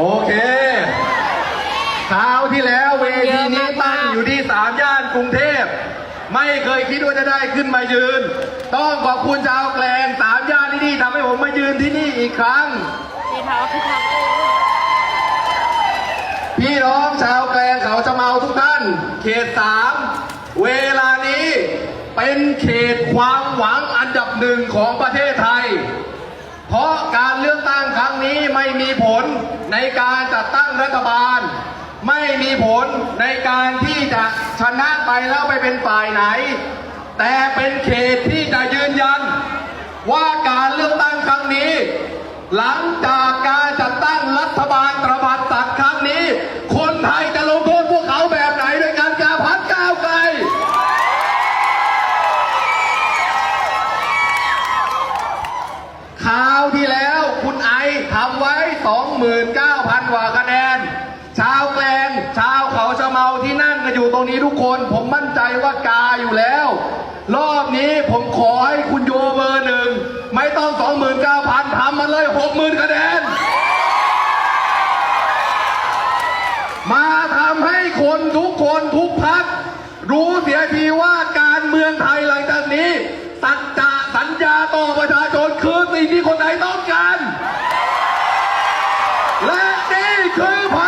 โอเคคราวที่แล้วเวทีนี้ตั้งอยู่ที่สามย่านกรุงเทพ ไม่เคยคิดว่าจะได้ขึ้นมายืน ต้องขอบคุณชาวแกลงสามย่านที่นี่ทำให้ผมมายืนที่นี่อีกครั้งพี่ท้าพี่ท้าพี่น้องชาวแกลงเขาจะเมาทุกท่าน เขตสามเวลานี้เป็นเขตความหวังอันดับหนึ่งของประเทศไทย เพราะการเลือก นี้ไม่มีผลในการจัดตั้งรัฐบาล ไม่มีผลในการที่จะชนะไปแล้วไปเป็นฝ่ายไหน แต่เป็นเขตที่จะยืนยัน ว่าการเลือกตั้งครั้งนี้ หลังจากการจัดตั้งรัฐ 29,000กว่าคะแนน ชาวแกลงชาวเขาชะเมาที่นั่งกันอยู่ตรงนี้ทุกคน ผมมั่นใจว่ากาอยู่แล้ว รอบนี้ผมขอให้คุณโยเบอร์หนึ่ง ไม่ต้อง 29,000ทำมาเลย 60,000คะแนน มาทำให้คนทุกคนทุกพัก รู้เสียทีว่าการเมืองไทยหลังจากนี้สัจจะสัญญาต่อประชาชนคือสิ่งที่คนไทยต้อง 跟拍